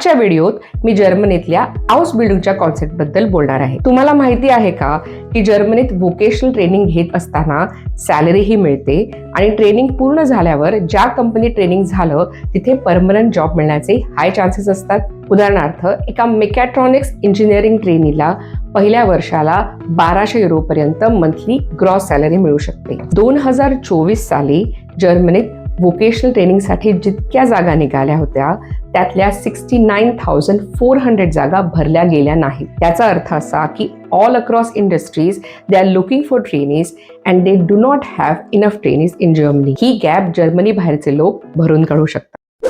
आजच्या व्हिडिओत मी जर्मनीतल्या हाऊस बिल्डिंगच्या कॉन्सेप्टबद्दल बोलणार आहे. तुम्हाला माहिती आहे का की जर्मनीत व्होकेशनल ट्रेनिंग घेत असताना सॅलरीही मिळते आणि ट्रेनिंग पूर्ण झाल्यावर ज्या कंपनी ट्रेनिंग झालं तिथे परमनंट जॉब मिळण्याचे हाय चान्सेस असतात. उदाहरणार्थ एका मेकॅट्रॉनिक्स इंजिनिअरिंग ट्रेनीला पहिल्या वर्षाला बाराशे युरोपर्यंत मंथली ग्रॉस सॅलरी मिळू शकते. दोन हजार चोवीस साली जर्मनीत व्होकेशनल ट्रेनिंगसाठी जितक्या जागा निघाल्या होत्या त्यातल्या sixty nine thousand four hundred जागा भरल्या गेल्या नाहीत. त्याचा अर्थ असा की all across industries they are looking for trainees and they do not have enough trainees in Germany he gap Germany बाहेरचे लोक भरून काढू शकतात.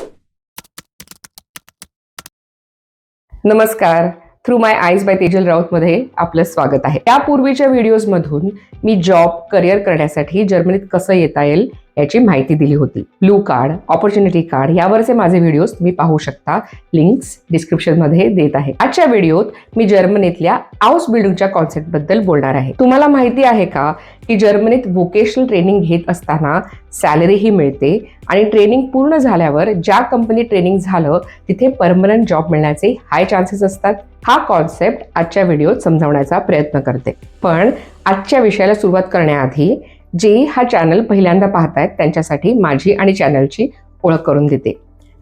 नमस्कार. Through my eyes by Tejal राऊतमध्ये आपलं स्वागत आहे. त्यापूर्वीच्या व्हिडिओजमधून मी जॉब करिअर करण्यासाठी जर्मनीत कसं येता येईल याची माहिती दिली होती. ब्लू कार्ड ऑपॉर्च्युनिटी कार्ड यावरचे माझे व्हिडिओज तुम्ही पाहू शकता. लिंक्स डिस्क्रिप्शनमध्ये देत आहे. आजच्या व्हिडिओत मी जर्मनीतल्या हाऊस बिल्डिंगच्या कॉन्सेप्टबद्दल बोलणार आहे. तुम्हाला माहिती आहे का की जर्मनीत व्होकेशनल ट्रेनिंग घेत असताना सॅलरीही मिळते आणि ट्रेनिंग पूर्ण झाल्यावर ज्या कंपनी ट्रेनिंग झालं तिथे परमनंट जॉब मिळण्याचे हाय चान्सेस असतात. हा कॉन्सेप्ट आजच्या व्हिडिओत समजावण्याचा प्रयत्न करते. पण आजच्या विषयाला सुरुवात करण्याआधी जे हा चॅनल पहिल्यांदा पाहतायत त्यांच्यासाठी माझी आणि चॅनलची ओळख करून देते.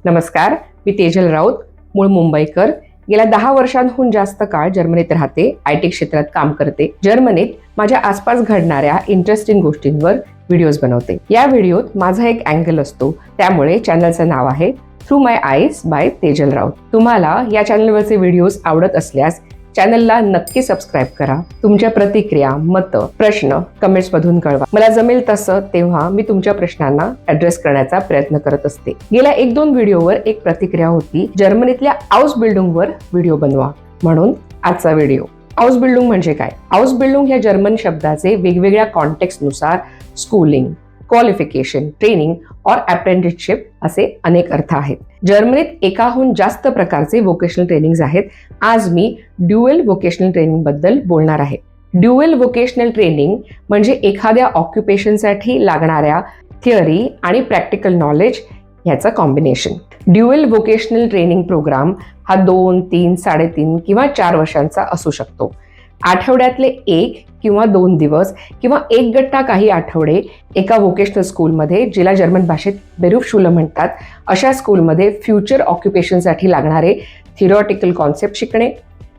नमस्कार मी तेजल राऊत मूळ मुंबईकर. गेल्या दहा वर्षांहून जास्त काळ जर्मनीत राहते आय टी क्षेत्रात काम करते. जर्मनीत माझ्या आसपास घडणाऱ्या इंटरेस्टिंग गोष्टींवर व्हिडिओज बनवते. या व्हिडिओत माझा एक अँगल असतो. त्यामुळे चॅनलचं नाव आहे through my eyes by Tejal Raut. तुम्हाला या चॅनलवरचे व्हिडिओज आवडत असल्यास चॅनलला नक्की सबस्क्राईब करा. तुमच्या प्रतिक्रिया मतं प्रश्न कमेंट्स मधून कळवा. मला जमेल तसं तेव्हा मी तुमच्या प्रश्नांना ऍड्रेस करण्याचा प्रयत्न करत असते. गेल्या एक दोन व्हिडिओवर एक प्रतिक्रिया होती जर्मनीतल्या हाऊस बिल्डिंगवर व्हिडिओ बनवा म्हणून आजचा व्हिडिओ. हाऊस बिल्डिंग म्हणजे काय? हाऊस बिल्डिंग ह्या जर्मन शब्दाचे वेगवेगळ्या कॉन्टेक्स्टनुसार स्कूलिंग क्वालिफिकेशन ट्रेनिंग और अप्रेंटिसशिप असे अनेक अर्थ आहेत. जर्मनीत एकाहून जास्त प्रकारचे व्होकेशनल ट्रेनिंग आहेत. आज मी ड्युएल व्होकेशनल ट्रेनिंगबद्दल बोलणार आहे. ड्युएल व्होकेशनल ट्रेनिंग म्हणजे एखाद्या ऑक्युपेशनसाठी लागणाऱ्या थिअरी आणि प्रॅक्टिकल नॉलेज ह्याचं combination dual vocational training programme हा दोन तीन साडेतीन किंवा चार वर्षांचा असू शकतो. आठवड्यातले एक किंवा दोन दिवस किंवा एक गट्टा काही आठवडे एका व्होकेशनल स्कूलमध्ये जिला जर्मन भाषेत बेरूफ शुलं म्हणतात अशा स्कूलमध्ये फ्युचर ऑक्युपेशनसाठी लागणारे थिरॉटिकल कॉन्सेप्ट शिकणे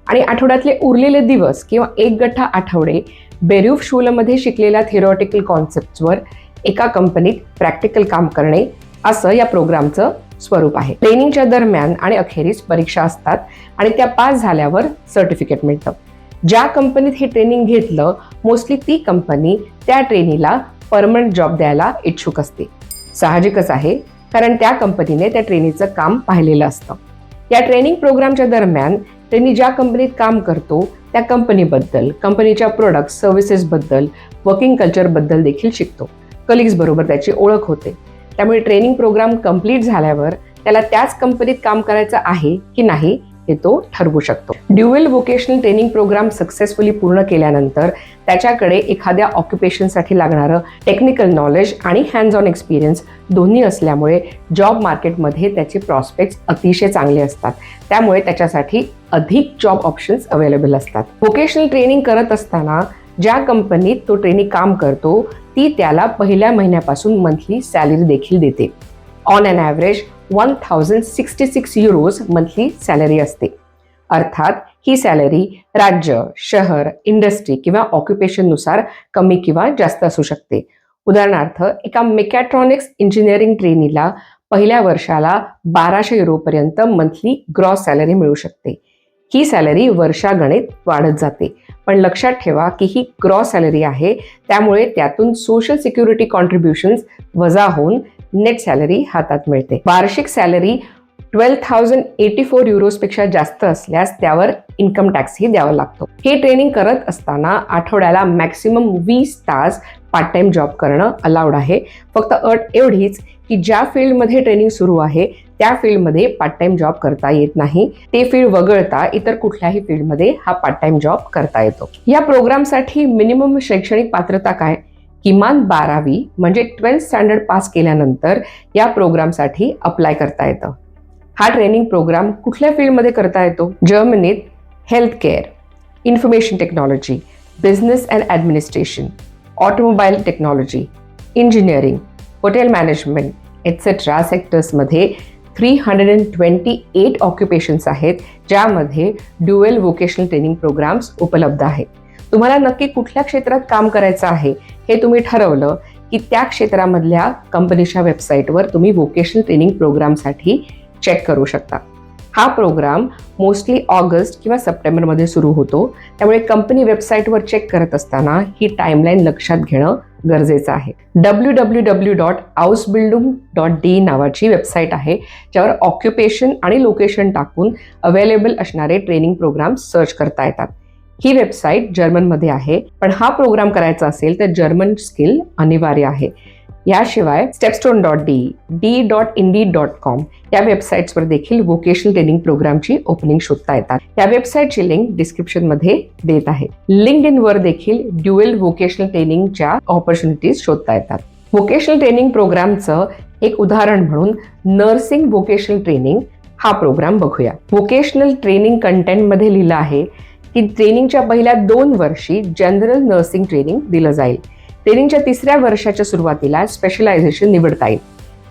आणि आठवड्यातले उरलेले दिवस किंवा एक गठ्ठा आठवडे बेरूफ शूलमध्ये शिकलेल्या थिरॉटिकल कॉन्सेप्टवर एका कंपनीत प्रॅक्टिकल काम करणे असं या प्रोग्रामचं स्वरूप आहे. ट्रेनिंगच्या दरम्यान आणि अखेरीस परीक्षा असतात आणि त्या पास झाल्यावर सर्टिफिकेट मिळतं. ज्या कंपनीत हे ट्रेनिंग घेतलं मोस्टली ती कंपनी त्या ट्रेनीला परमनंट जॉब द्यायला इच्छुक असते. साहजिकच आहे कारण त्या कंपनीने त्या ट्रेनीचं काम पाहिलेलं असतं. या ट्रेनिंग प्रोग्रामच्या दरम्यान ट्रेनी ज्या कंपनीत काम करतो त्या कंपनीबद्दल कंपनीच्या प्रोडक्ट सर्व्हिसेसबद्दल वर्किंग कल्चरबद्दल देखील शिकतो. कलिग्सबरोबर त्याची ओळख होते. त्यामुळे ट्रेनिंग प्रोग्राम कंप्लीट झाल्यावर त्याला त्याच कंपनीत काम करायचं आहे की नाही हे तो ठरवू शकतो. Dual vocational training program successfully पूर्ण केल्यानंतर त्याच्याकडे एखाद्या ऑक्युपेशनसाठी लागणारं टेक्निकल नॉलेज आणि हँड्स ऑन एक्सपिरियन्स दोन्ही असल्यामुळे जॉब मार्केटमध्ये त्याचे प्रॉस्पेक्ट्स अतिशय चांगले असतात. त्यामुळे त्याच्यासाठी अधिक जॉब ऑप्शन्स अवेलेबल असतात. व्होकेशनल ट्रेनिंग करत असताना ज्या कंपनीत तो ट्रेनिंग काम करतो ती त्याला पहिल्या महिन्यापासून मंथली सॅलरी देखील देते. On an average one thousand sixty six euros monthly salary असते. अर्थात ही सॅलरी राज्य शहर इंडस्ट्री किंवा ऑक्युपेशननुसार कमी किंवा जास्त असू शकते. उदाहरणार्थ एका मेकॅट्रॉनिक्स इंजिनिअरिंग ट्रेनीला पहिल्या वर्षाला बाराशे युरोपर्यंत मंथली ग्रॉस सॅलरी मिळू शकते. ही सॅलरी वर्षागणित वाढत जाते. पण लक्षात ठेवा की ही ग्रॉस सॅलरी आहे त्यामुळे त्यातून सोशल सिक्युरिटी कॉन्ट्रीब्युशन्स वजा होऊन नेट सॅलरी हातात मिळते. वार्षिक salary twelve thousand eighty four युरोजपेक्षा जास्त असल्यास त्यावर इन्कम टॅक्सही द्यावा लागतो. हे ट्रेनिंग करत असताना आठवड्याला मॅक्सिमम वीस तास पार्ट टाइम जॉब करणं अलाउड आहे. फक्त अट एवढीच की ज्या फील्डमध्ये ट्रेनिंग सुरू आहे त्या फील्डमध्ये पार्ट टाइम जॉब करता येत नाही. ते फील्ड वगळता इतर कुठल्याही फील्डमध्ये हा पार्ट टाइम जॉब करता येतो. या प्रोग्रामसाठी मिनिमम शैक्षणिक पात्रता काय? किमान बारावी म्हणजे ट्वेल्थ स्टँडर्ड पास केल्यानंतर या प्रोग्रामसाठी अप्लाय करता येतं. हा ट्रेनिंग प्रोग्राम कुठल्या फील्डमध्ये करता येतो? जर्मनीत health care information technology business and administration automobile technology engineering hotel management etcetera सेक्टर्समध्ये three hundred and twenty eight occupations आहेत ज्यामध्ये ड्युएल व्होकेशनल ट्रेनिंग प्रोग्राम्स उपलब्ध आहेत. तुम्हाला नक्की कुठल्या क्षेत्रात काम करायचं आहे? हे तुम्ही ठरवलं की त्या क्षेत्रामधल्या कंपनीच्या वेबसाईटवर तुम्ही व्होकेशनल ट्रेनिंग प्रोग्रामसाठी चेक करू शकता. हा प्रोग्राम मोस्टली ऑगस्ट किंवा सप्टेंबरमध्ये सुरू होतो. त्यामुळे कंपनी वेबसाईटवर चेक करत असताना ही टाईमलाईन लक्षात घेणं गरजेचं आहे. डब्ल्यू डब्ल्यू डब्ल्यू डॉट आउस बिल्डूम डॉट डी नावाची वेबसाईट आहे. ज्यावर ऑक्युपेशन आणि लोकेशन टाकून अवेलेबल असणारे ट्रेनिंग प्रोग्राम सर्च करता येतात. ही वेबसाईट जर्मनमध्ये आहे. पण हा प्रोग्राम करायचा असेल तर जर्मन स्किल अनिवार्य आहे. याशिवाय Stepstone dot D D dot Indeed dot com या वेबसाईट्सवर देखील व्होकेशनल ट्रेनिंग प्रोग्रामची ओपनिंग शोधता येतात. या वेबसाईटची लिंक डिस्क्रिप्शनमध्ये देत आहे. लिंक इन वर देखील ड्युएल व्होकेशनल ट्रेनिंगच्या ऑपॉर्च्युनिटीज शोधता येतात. व्होकेशनल ट्रेनिंग प्रोग्रामचं एक उदाहरण म्हणून नर्सिंग व्होकेशनल ट्रेनिंग हा प्रोग्राम बघूया. व्होकेशनल ट्रेनिंग कंटेंटमध्ये लिहिलं आहे की ट्रेनिंगच्या पहिल्या दोन वर्षी जनरल नर्सिंग ट्रेनिंग दिलं जाईल. ट्रेनिंगच्या तिसऱ्या वर्षाच्या सुरुवातीला स्पेशलायझेशन निवडता येईल.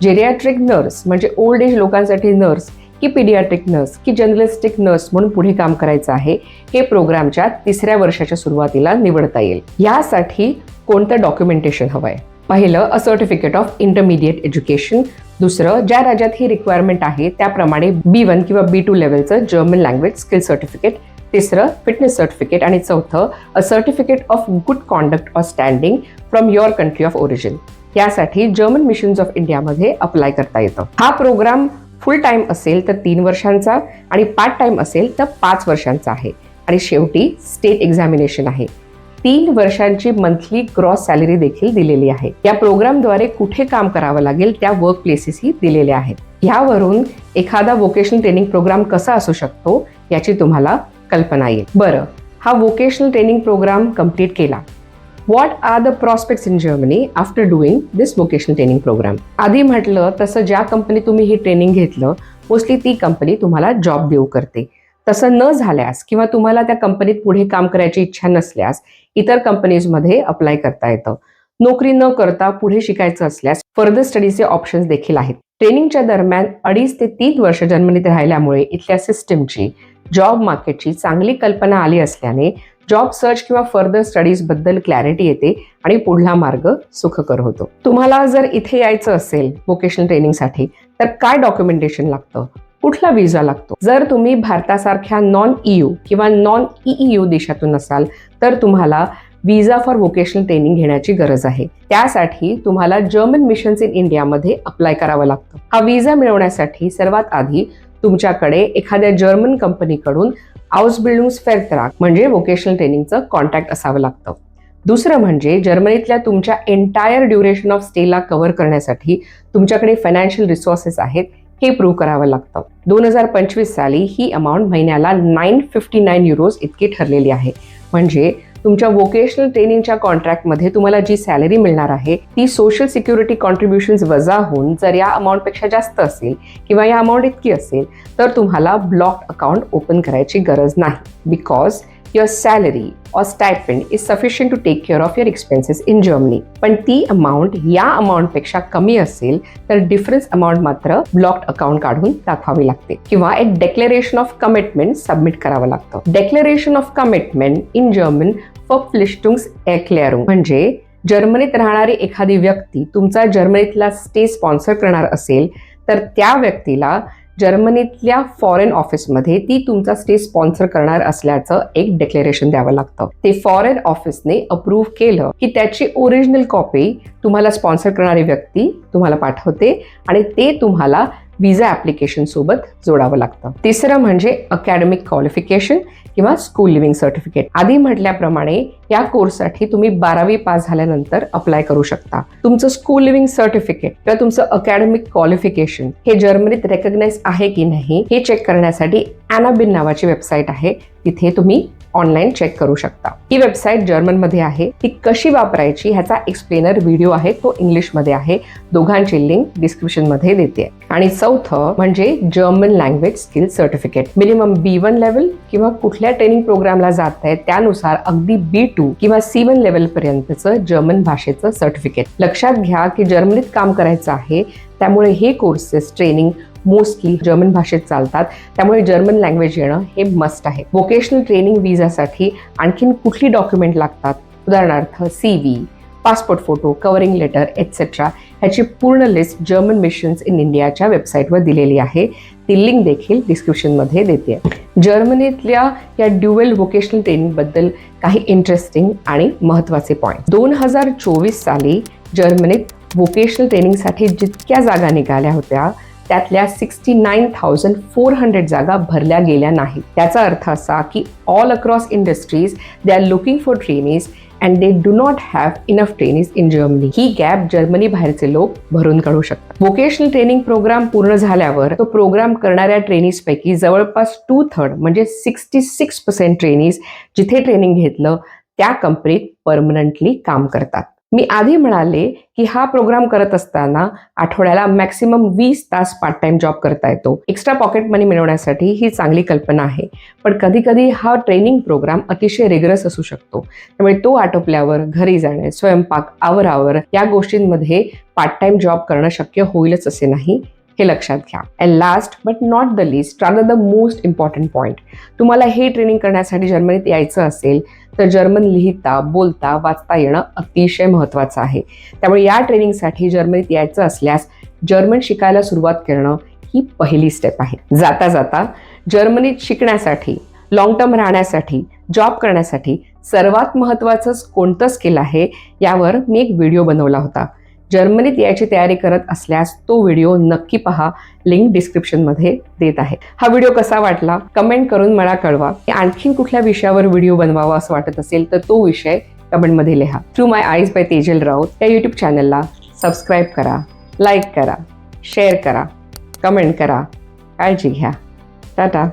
जेरियाट्रिक नर्स म्हणजे ओल्ड एज लोकांसाठी नर्स की पिडियाट्रिक नर्स की जर्नलिस्टिक नर्स म्हणून पुढे काम करायचं आहे हे प्रोग्रामच्या तिसऱ्या वर्षाच्या सुरुवातीला निवडता येईल. यासाठी कोणतं डॉक्युमेंटेशन हवं आहे पहिलं a certificate of intermediate education. दुसरं ज्या राज्यात ही रिक्वायरमेंट आहे त्याप्रमाणे बी वन किंवा बी टू लेवलचं जर्मन लँग्वेज स्किल सर्टिफिकेट. तिसरं फिटनेस सर्टिफिकेट आणि चौथं a certificate of good conduct or standing from your country of origin यासाठी जर्मन मिशन्स ऑफ इंडियामध्ये अप्लाय करता येतं. हा प्रोग्राम फुल टाईम असेल तर तीन वर्षांचा आणि पार्ट टाईम असेल तर पाच वर्षांचा आहे. आणि शेवटी स्टेट एक्झामिनेशन आहे. तीन वर्षांची मंथली ग्रॉस सॅलरी देखील दिलेली आहे. या प्रोग्रामद्वारे कुठे काम करावं लागेल त्या वर्क प्लेसेसही दिलेल्या आहेत. यावरून एखादा वोकेशनल ट्रेनिंग प्रोग्राम कसा असू शकतो याची तुम्हाला कल्पना येईल. बरं हा वोकेशनल ट्रेनिंग प्रोग्राम कंप्लीट केला. What are the prospects in Germany after doing this vocational training programme आधी म्हटलं तसं ज्या कंपनी तुम्ही ही ट्रेनिंग घेतलं मोस्टली ती कंपनी तुम्हाला जॉब देऊ करते. तसं न झाल्यास किंवा तुम्हाला त्या कंपनीत पुढे काम करायची इच्छा नसल्यास इतर कंपनीजमध्ये अप्लाय करता येतं. नोकरी न करता पुढे शिकायचं असल्यास फर्दर स्टडीचे ऑप्शन्स देखील आहेत. ट्रेनिंगच्या दरम्यान अडीच ते तीन वर्ष जर्मनीत राहिल्यामुळे इथल्या सिस्टीमची जॉब मार्केटची चांगली कल्पना आली असल्याने जॉब सर्च किंवा फर्दर स्टडीजबद्दल क्लॅरिटी येते आणि पुढला मार्ग सुखकर होतो. तुम्हाला जर इथे यायचं असेल व्होकेशनल ट्रेनिंगसाठी तर काय डॉक्युमेंटेशन लागतं? कुठला विजा लागतो? जर तुम्ही भारतासारख्या नॉन ईयू किंवा नॉन ईयू देशातून असाल तर तुम्हाला विजा फॉर व्होकेशनल ट्रेनिंग घेण्याची गरज आहे. त्यासाठी तुम्हाला जर्मन मिशन्स इन इंडियामध्ये अप्लाय करावं लागतं. हा विजा मिळवण्यासाठी सर्वात आधी तुमच्याकडे एखाद्या जर्मन कंपनीकडून आउस बिल्डुंग्स फेरतराक म्हणजे व्होकेशनल ट्रेनिंगचं कॉन्टॅक्ट असावं लागतं. दुसरं म्हणजे जर्मनीतल्या तुमच्या entire duration of stay cover करण्यासाठी तुमच्याकडे फायनान्शियल रिसोर्सेस आहेत हे प्रूव्ह करावं लागतं. दोन हजार पंचवीस साली ही अमाऊंट महिन्याला नाईन फिफ्टी नाईन युरोज इतकी ठरलेली आहे. म्हणजे तुमच्या वोकेशनल ट्रेनिंगच्या कॉन्ट्रॅक्टमध्ये तुम्हाला जी सॅलरी मिळणार आहे ती सोशल सिक्युरिटी कॉन्ट्रीब्युशन्स वजा होऊन जर या अमाऊंटपेक्षा जास्त असेल किंवा या अमाऊंट इतकी असेल तर तुम्हाला ब्लॉक अकाउंट ओपन करायची गरज नाही. Because your salary or stipend is sufficient to take care of your expenses in Germany पण ती अमाऊंट या अमाऊंटपेक्षा कमी असेल तर डिफरन्स अमाऊंट मात्र ब्लॉक अकाउंट काढून दाखवावी लागते. किंवा एक डेक्लेरेशन ऑफ कमिटमेंट सबमिट करावं लागतं. Declaration of commitment in German फप्लिस्टुंग्स एक्लेअरू म्हणजे जर्मनीत राहणारी एखादी व्यक्ती तुमचा जर्मनीतला स्टे स्पॉन्सर करणार असेल तर त्या व्यक्तीला जर्मनीतल्या फॉरेन ऑफिसमध्ये ती तुमचा स्टे स्पॉन्सर करणार असल्याचं एक डिक्लेरेशन द्यावं लागतं. ते फॉरेन ऑफिसने अप्रूव्ह केलं की त्याची ओरिजिनल कॉपी तुम्हाला स्पॉन्सर करणारी व्यक्ती तुम्हाला पाठवते आणि ते तुम्हाला विजा ॲप्लिकेशन सोबत जोडावं लागतं. तिसरं म्हणजे अकॅडमिक क्वालिफिकेशन किंवा स्कूल लिव्हिंग सर्टिफिकेट आधी म्हटल्याप्रमाणे या कोर्ससाठी तुम्ही बारावी पास झाल्यानंतर अप्लाय करू शकता. तुमचं स्कूल लिव्हिंग सर्टिफिकेट किंवा तुमचं अकॅडमिक क्वालिफिकेशन हे जर्मनीत रेकग्नाइज आहे की नाही हे चेक करण्यासाठी अॅनाबिन नावाची वेबसाईट आहे. तिथे तुम्ही ऑनलाईन चेक करू शकता. ही वेबसाईट जर्मनमध्ये आहे. ती कशी वापरायची ह्याचा एक्सप्लेनर व्हिडिओ आहे. तो इंग्लिशमध्ये आहे. दोघांची लिंक डिस्क्रिप्शनमध्ये देते. आणि चौथं म्हणजे German language skill certificate minimum B one level किंवा कुठल्या ट्रेनिंग प्रोग्रामला जात आहे त्यानुसार अगदी बी टू किंवा सी वन लेवल पर्यंतचं जर्मन भाषेचं सर्टिफिकेट. लक्षात घ्या की जर्मनीत काम करायचं आहे त्यामुळे हे कोर्सेस ट्रेनिंग मोस्टली जर्मन भाषेत चालतात. त्यामुळे जर्मन लँग्वेज येणं हे मस्ट आहे. वोकेशनल ट्रेनिंग विजासाठी आणखीन कुठली डॉक्युमेंट लागतात? उदाहरणार्थ C V passport photo covering letter etcetera ह्याची पूर्ण लिस्ट जर्मन मिशन्स इन इंडियाच्या वेबसाईटवर दिलेली आहे. ती लिंक देखील डिस्क्रिप्शनमध्ये देते जर्मनीतल्या या ड्युएल व्होकेशनल ट्रेनिंगबद्दल काही इंटरेस्टिंग आणि महत्त्वाचे पॉईंट दोन हजार चोवीस साली जर्मनीत व्होकेशनल ट्रेनिंगसाठी जितक्या जागा निघाल्या होत्या त्यातल्या sixty nine thousand four hundred जागा भरल्या गेल्या नाहीत. त्याचा अर्थ असा की all across industries they are looking for trainees and they do not have enough trainees in Germany he gap Germany बाहेरचे लोक भरून काढू शकतात. वोकेशनल ट्रेनिंग प्रोग्राम पूर्ण झाल्यावर तो प्रोग्राम करणाऱ्या ट्रेनिसपैकी जवळपास टू थर्ड म्हणजे सिक्स्टी सिक्स पर्सेंट ट्रेनीज जिथे ट्रेनिंग घेतलं त्या कंपनीत परमनंटली काम करतात. मी आधी म्हणाले की हा प्रोग्राम करत असताना आठवड्याला मॅक्सिमम वीस तास पार्ट टाइम जॉब करता येतो. एक्स्ट्रा पॉकेट मनी मिळवण्यासाठी ही चांगली कल्पना आहे. पण कधी कधी हा ट्रेनिंग प्रोग्राम अतिशय रिग्रस असू शकतो. त्यामुळे तो आटोपल्यावर घरी जाणे स्वयंपाक आवरावर या गोष्टींमध्ये पार्ट टाइम जॉब करणं शक्य होईलच असे नाही. हे लक्षात घ्या. And last but not the list rather the most important point तुम्हाला हे ट्रेनिंग करण्यासाठी जर्मनीत यायचं असेल तर जर्मन लिहिता बोलता वाचता येणं अतिशय महत्त्वाचं आहे. त्यामुळे या ट्रेनिंगसाठी जर्मनीत यायचं असल्यास जर्मन शिकायला सुरुवात करणं ही पहिली स्टेप आहे. जाता जाता जर्मनीत शिकण्यासाठी लॉंग टर्म राहण्यासाठी जॉब करण्यासाठी सर्वात महत्त्वाचं कोणतं स्किल आहे यावर मी एक व्हिडिओ बनवला होता. जर्मनीत यायची तयारी करत असल्यास तो व्हिडिओ नक्की पहा. लिंक डिस्क्रिप्शनमध्ये देत आहे. हा व्हिडिओ कसा वाटला? कमेंट करून मला कळवा. आणखीन कुठल्या विषयावर व्हिडिओ बनवावा असं वाटत असेल तर तो विषय कमेंटमध्ये लिहा. Through my eyes by Tejal Raut या यूट्यूब चॅनलला सबस्क्राईब करा लाईक करा शेअर करा कमेंट करा. काळजी घ्या. टाटा.